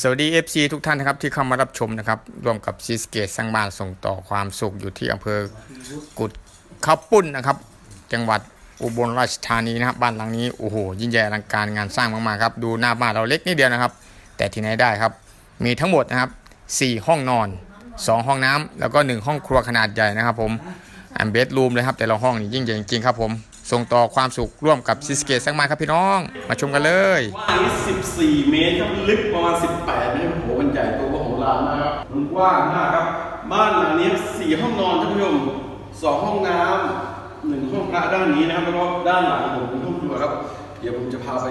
สวัสดี FC ทุกท่านนะครับที่เข้ามารับชมนะครับร่วมกับซีสเกตสร้างบ้านส่งต่อความสุขอยู่ที่อำเภอกุดข้าวปุ้นนะครับ จังหวัดอุบลราชธานีนะครับบ้านหลังนี้โอ้โหยิ่งใหญ่อลังการงานสร้างมากๆครับดูหน้าบ้านเราเล็กนิดเดียวนะครับ แต่ที่ไหนได้ครับ มีทั้งหมดนะครับ 4 ห้องนอน 2 ห้องน้ำแล้วก็ 1 ห้องครัวขนาดใหญ่นะครับผมอันเบดรูมเลยครับแต่ละห้องนี่ยิ่งใหญ่จริงๆครับผม ส่งต่อความสุขร่วมกับซีสเกตสร้างบ้าครับพี่น้อง มาชมกันเลยกว้างนี่14 เมตรครับลึกประมาณ 18 เมตรโอ้โหมันใหญ่โตมโหฬารมากครับมันกว้างมากครับ บ้านหลังนี้สี่ห้องนอนท่านผู้ชมสองห้องน้ำหนึ่งห้องพระด้านนี้นะครับแล้วก็ด้านหลังผมเป็นห้องครัวครับเดี๋ยวผมจะพาไป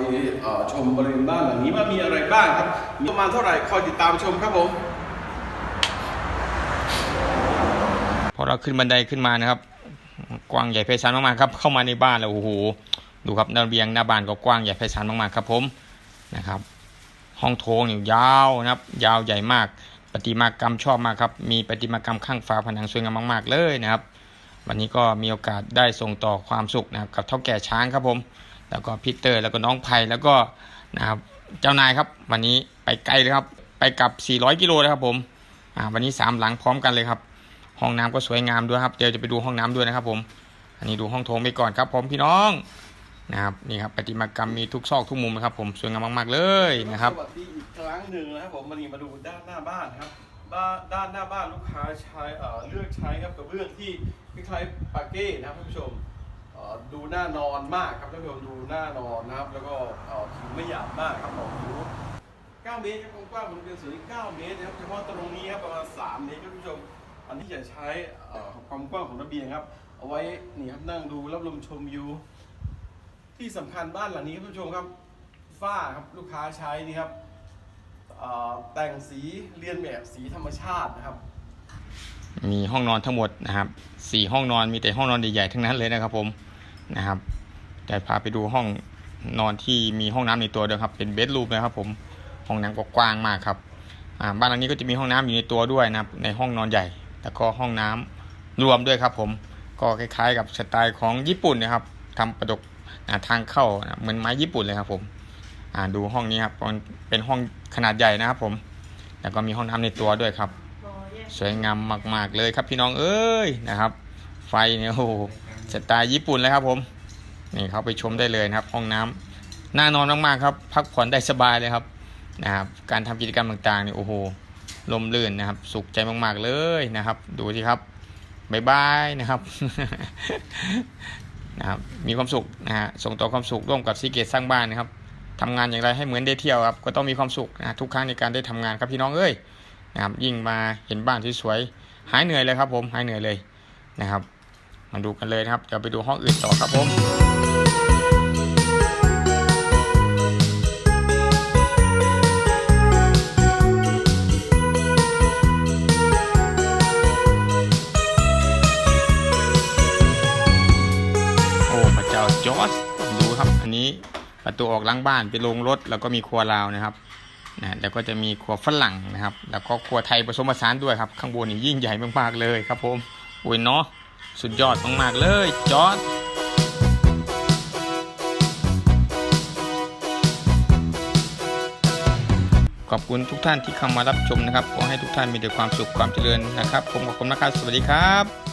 ชมบริเวณบ้านหลังนี้ว่ามีอะไรบ้างครับมีประมาณเท่าไหร่คอยติดตามชมครับผมพอเราขึ้นบันไดขึ้นมานะครับ กว้างใหญ่ไพศาลมากๆครับ เข้ามาในบ้านแล้วโอ้โหดูครับระเบียงหน้าบ้านก็กว้างใหญ่ไพศาลมากๆครับผมนะครับ ห้องโถงนี่ยาวนะครับ ยาวใหญ่มากประติมากรรมชอบมากครับ มีประติมากรรมข้างฝาผนังสวยงามมาก ๆ เลยนะครับ วันนี้ก็มีโอกาสได้ส่งต่อความสุขนะครับกับเท่าแก่ช้างครับผม แล้วก็พีเตอร์แล้วก็น้องไผ่แล้วก็นะครับเจ้านายครับ วันนี้ไปไกลเลยครับ ไปกับ 400 กิโลเลยครับผมอ่าวันนี้สามหลังพร้อมกันเลยครับ ห้องน้ำก็สวยงามด้วยครับ เดี๋ยวจะไปดูห้องน้ำด้วยนะครับ ผม อันนี้ดูห้องโถงไปก่อนครับผมพี่น้องนะครับนี่ครับประติมากรรมมีทุกซอกทุกมุมนะครับ ผมสวยงามมากๆเลยนะครับสวัสดีอีกครั้งหนึ่งนะครับผมวันนี้มาดูด้านหน้าบ้านครับบ้านด้านหน้าบ้านลูกค้าใช้เอ่อเลือกใช้ครับกระเบื้องที่คล้ายๆปาเก้นะครับท่านผู้ชมเอ่อดูหน่านอนมากครับท่านผู้ชมดูหน่านอนนะครับ แล้วก็เอ่อผิวไม่หยาบมากครับผมผิว9เมตรครับกว้างบริเวณส่วนนี้9เมตรนะครับเฉพาะตรงนี้ครับประมาณ 3 เมตรครับท่านผู้ชม อันที่จะใช้ความกว้างของระเบียงครับ เอาไว้นี่ครับนั่งดูรับลมชมวิวที่สำคัญบ้านหลังนี้ครับท่านผู้ชมครับฝ้าครับลูกค้าใช้นี่ครับแต่งสีเรียนแบบสีธรรมชาตินะครับ มีห้องนอนทั้งหมดนะครับสี่ห้องนอนมีแต่ห้องนอนใหญ่ๆทั้งนั้นเลยนะครับผมนะครับแต่พาไปดูห้องนอนที่มีห้องน้ำในตัวด้วยครับ เป็นเบดรูมนะครับ ผมห้องน้ำก็กว้างมากครับบ้านหลังนี้ก็จะมีห้องน้ำอยู่ในตัวด้วยนะครับในห้องนอนใหญ่ แล้วก็ห้องน้ำรวมด้วยครับ ผมก็คล้ายๆ กับสไตล์ของญี่ปุ่นนะครับทำประดกทางเข้าเหมือนไม้ญี่ปุ่นเลยครับผมดูห้องนี้ครับมันเป็นห้องขนาดใหญ่นะครับ ผม แล้วก็มีห้องน้ำในตัวด้วยครับ สวยงามมาก ๆเลยครับพี่น้องเอ้ยนะครับ ไฟเนี่ยโอ้โหสไตล์ญี่ปุ่นเลยครับ ผมนี่เขาไปชมได้เลยนะครับ ห้องน้ำน่านอนมากๆครับ พักผ่อนได้สบายเลยครับนะครับการทำกิจกรรมต่างๆนี่โอ้โห ลมลื่นนะครับ สุขใจมาก ๆ เลยนะครับ ดูสิครับบายบายนะครับนะครับ มีความสุขนะฮะส่งต่อความสุขร่วมกับซีเกตสร้างบ้านนะครับทำงานอย่างไรให้เหมือนได้เที่ยวครับ ก็ต้องมีความสุขนะทุกครั้งในการได้ทำงานครับพี่น้องเอ้ยนะครับ ยิ่งมาเห็นบ้านที่สวยหายเหนื่อยเลยครับ ผมหายเหนื่อยเลยนะครับ มาดูกันเลยนะครับเดี๋ยวไปดูห้องอื่นต่อครับผม อร์จดูครับ อันนี้ประตูออกหล้างบ้านเป็นโรงรถแล้วก็มีครัวราวนะครับนะแล้วก็จะมีครัวฝรั่งนะครับ แล้วก็ครัวไทยผสมผสานด้วยครับ ข้างบนนี่ยิ่งใหญ่มากๆเลยครับผมอุ้ยเนาะสุดยอดมากๆเลยจอร์ดขอบคุณทุกท่านที่เข้ามารับชมนะครับ ขอให้ทุกท่านมีแต่ความสุขความเจริญนะครับ ผมขอบคุณนะครับ สวัสดีครับ